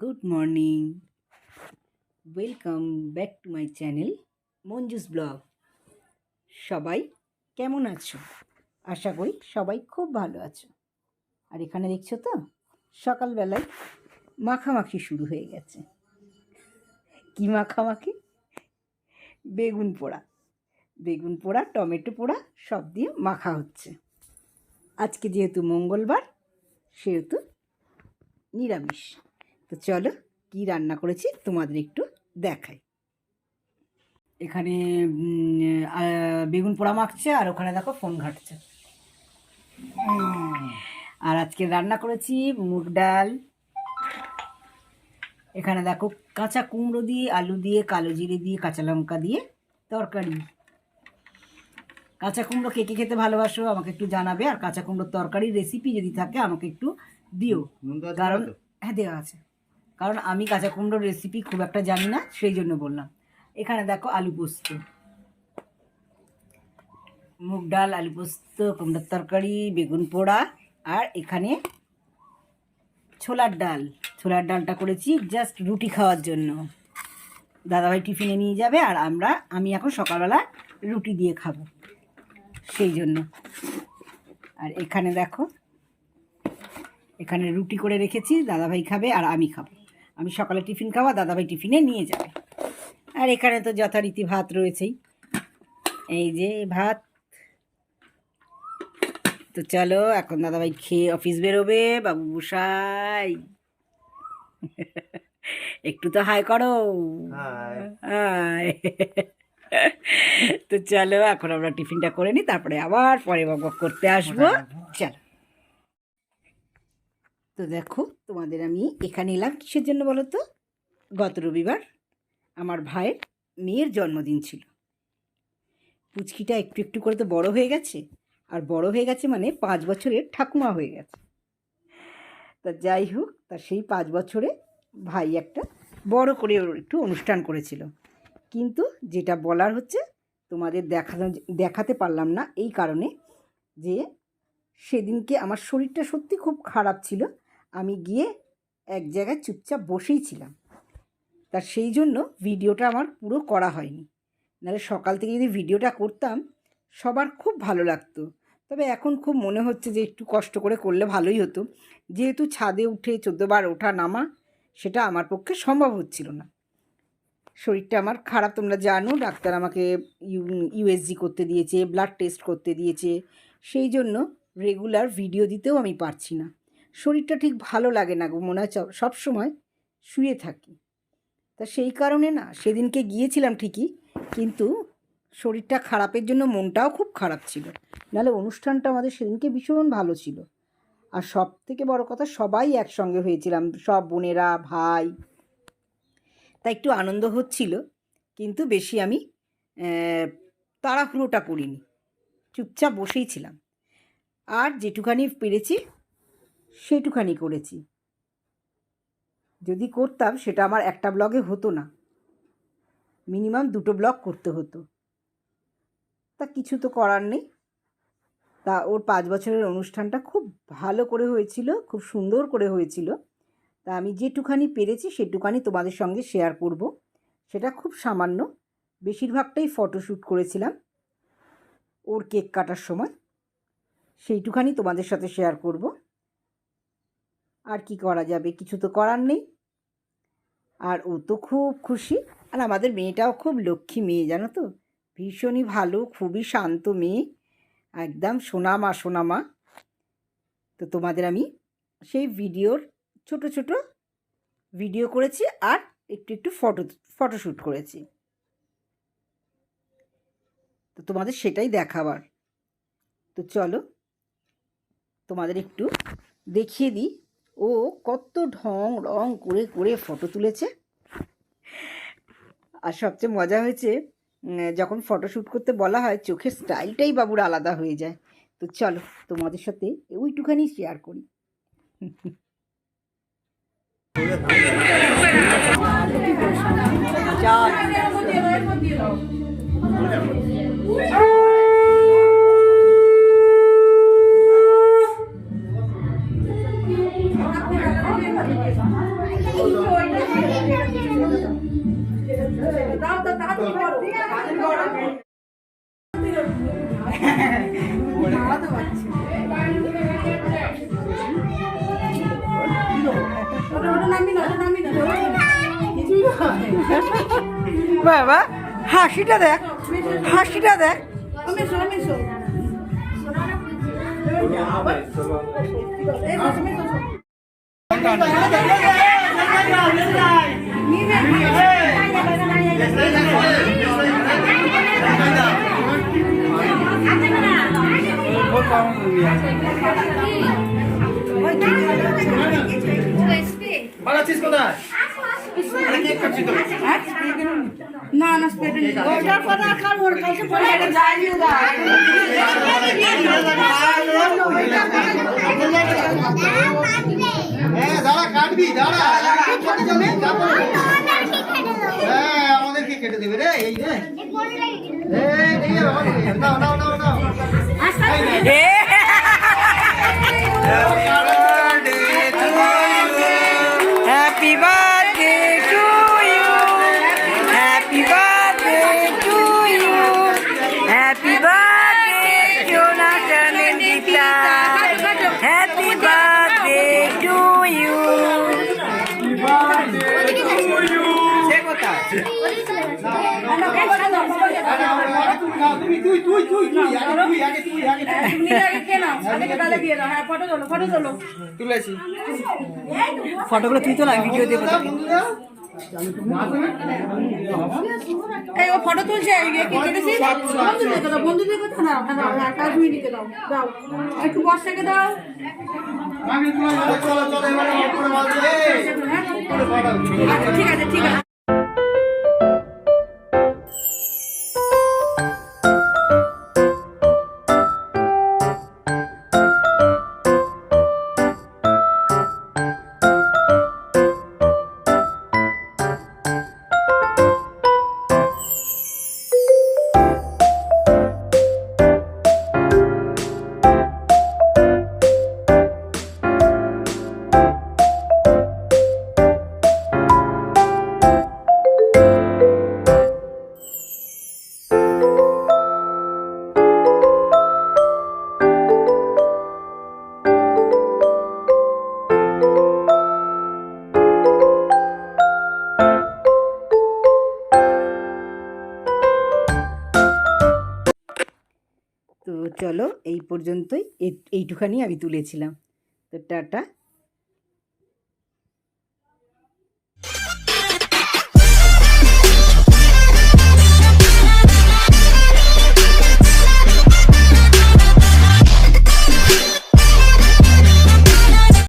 Good morning welcome back to my channel Manju's vlog সবাই কেমন আছো? আশা করি সবাই খুব ভালো আছো। আর এখানে দেখছ তো, সকালবেলায় মাখামাখি শুরু হয়ে গেছে। কি মাখামাখি? বেগুন পোড়া। বেগুন পোড়া, টমেটো পোড়া, সব দিয়ে মাখা হচ্ছে। আজকে যেহেতু মঙ্গলবার, সেহেতু নিরামিষ। তো চলো কি রান্না করেছি তোমাদের একটু দেখাই। এখানে বেগুন পোড়া মাখছে আর ওখানে দেখো ফোন ঘাটছে। আর আজকে রান্না করেছি মুগ ডাল। এখানে দেখো কাঁচা কুমড়ো দিয়ে আলু দিয়ে কালো জিরে দিয়ে কাঁচা লঙ্কা দিয়ে তরকারি। কাঁচা কুমড়ো কে কে খেতে ভালোবাসো আমাকে একটু জানাবে আর কাঁচা কুমড়োর তরকারির রেসিপি যদি থাকে আমাকে একটু দিও। কারণ হ্যাঁ দেওয়া আছে। কারণ আমি কাঁচা কুমড়োর রেসিপি খুব একটা জানি না, সেই জন্য বললাম। এখানে দেখো আলু পোস্ত। মুগ ডাল, আলু পোস্ত, কুমড়োর তরকারি, বেগুন পোড়া, আর এখানে ছোলার ডাল। ছোলার ডালটা করেছি জাস্ট রুটি খাওয়ার জন্য। দাদাভাই টিফিনে নিয়ে যাবে আর আমরা, আমি এখন সকালবেলা রুটি দিয়ে খাব, সেই জন্য। আর এখানে দেখো, এখানে রুটি করে রেখেছি, দাদাভাই খাবে আর আমি খাব। আমি সকালে টিফিন খাওয়া দাদাভাই টিফিনে নিয়ে যাবে। আর এখানে তো যথারীতি ভাত রয়েছেই। এই যে ভাত। তো চলো এখন দাদাভাই খেয়ে অফিস বেরোবে বাবু বসাই একটু তো হাই করো। তো চলো এখন আমরা টিফিনটা করে নিই তারপরে আবার পরে বক করতে আসব। চলো। তো দেখো, তোমাদের আমি এখানে এলাম কিসের জন্য বলো তো গত রবিবার আমার ভাইয়ের মেয়ের জন্মদিন ছিল। পুচকিটা একটু একটু করে তো বড় হয়ে গেছে, আর বড় হয়ে গেছে মানে পাঁচ বছরের ঠাকুমা হয়ে গেছে। তা যাই হোক, তা সেই পাঁচ বছরে ভাই একটা বড় করে একটু অনুষ্ঠান করেছিল। কিন্তু যেটা বলার হচ্ছে, তোমাদের দেখানো দেখাতে পারলাম না এই কারণে যে সেদিনকে আমার শরীরটা সত্যি খুব খারাপ ছিল। আমি গিয়ে এক জায়গায় চুপচাপ বসেই ছিলাম। তা সেই জন্য ভিডিওটা আমার পুরো করা হয়নি। নাহলে সকাল থেকে যদি ভিডিওটা করতাম, সবার খুব ভালো লাগতো। তবে এখন খুব মনে হচ্ছে যে একটু কষ্ট করে করলে ভালোই হতো। যেহেতু ছাদে উঠে চোদ্দোবার ওঠা নামা, সেটা আমার পক্ষে সম্ভব হচ্ছিল না। শরীরটা আমার খারাপ, তোমরা জানো, ডাক্তার আমাকে ইউএসজি করতে দিয়েছে, ব্লাড টেস্ট করতে দিয়েছে। সেই জন্য রেগুলার ভিডিও দিতেও আমি পারছি না। শরীরটা ঠিক ভালো লাগে না গো, মনে হয় সব সময় শুয়ে থাকি। তা সেই কারণে না, সেদিনকে গিয়েছিলাম ঠিকই, কিন্তু শরীরটা খারাপের জন্য মনটাও খুব খারাপ ছিল। নাহলে অনুষ্ঠানটা আমাদের সেদিনকে ভীষণ ভালো ছিল। আর সব থেকে বড় কথা, সবাই একসঙ্গে হয়েছিলাম, সব বোনেরা, ভাই। তা একটু আনন্দ হচ্ছিল, কিন্তু বেশি আমি তাড়াহুড়োটা করিনি। চুপচাপ বসেই ছিলাম। আর যেটুখানি পেরেছি সেটুখানি করেছি। যদি করতাম, সেটা আমার একটা ব্লগে হতো না। মিনিমাম দুটো ব্লগ করতে হতো। তা কিছু তো করার নেই। তা ওর পাঁচ বছরের অনুষ্ঠানটা খুব ভালো করে হয়েছিল, খুব সুন্দর করে হয়েছিল। তা আমি যেটুখানি পেরেছি, সেটুখানি তোমাদের সঙ্গে শেয়ার করব। সেটা খুব সামান্য। বেশিরভাগটাই ফটোশ্যুট করেছিলাম। ওর কেক কাটার সময়। সেইটুখানি তোমাদের সাথে শেয়ার করব। আর কি করা যাবে? কিছু তো করার নেই। আর ও তো খুব খুশি। আর আমাদের মেয়েটাও খুব লক্ষ্মী মেয়ে, জানো তো? ভীষণই ভালো, খুবই শান্ত মেয়ে। একদম সোনামা সোনামা। তো তোমাদের আমি সেই ভিডিওর ছোট ছোট ভিডিও করেছি আর একটু একটু ফটো, ফটোশ্যুট করেছি। তো তোমাদের সেটাই দেখাবার। তো চলো তোমাদের একটু দেখিয়ে দিই। ও কত ঢং রং করে করে ফটো তুলেছে। আর সবচেয়ে মজা হয়েছে যখন ফটোশ্যুট করতে বলা হয়, চোখের স্টাইলটাই বাবুর আলাদা হয়ে যায়। তো চলো, তোমাদের সাথে ওইটুখানি শেয়ার করি। Thank বাবা হাসিটা দেখ হাসিটা দেখ। বানাচ্ছিস না না স্পেটে ওটার কথা কাল ওর এটা না হ্যাঁ দাঁড়া কাটবি দাঁড়া। হ্যাঁ আমাদেরকে কেটে দেবে রে এই রে এই নিয়ে যাবে আমাদেরকে। ফটো তোলো ফটো তোলো তুলেছি। ফটোগুলো তুই তো না ভিডিও দেবো এই ও ফটো তুলছে বন্ধুদের কথা বন্ধুদের কথা না হ্যাঁ কাশ্মীরিকে দাও দাও। একটু বর্ষাকে দাও। আচ্ছা ঠিক আছে ঠিক আছে। চলো এই পর্যন্তই এই- এইটুখানি আমি তুলেছিলাম। তো টাটা।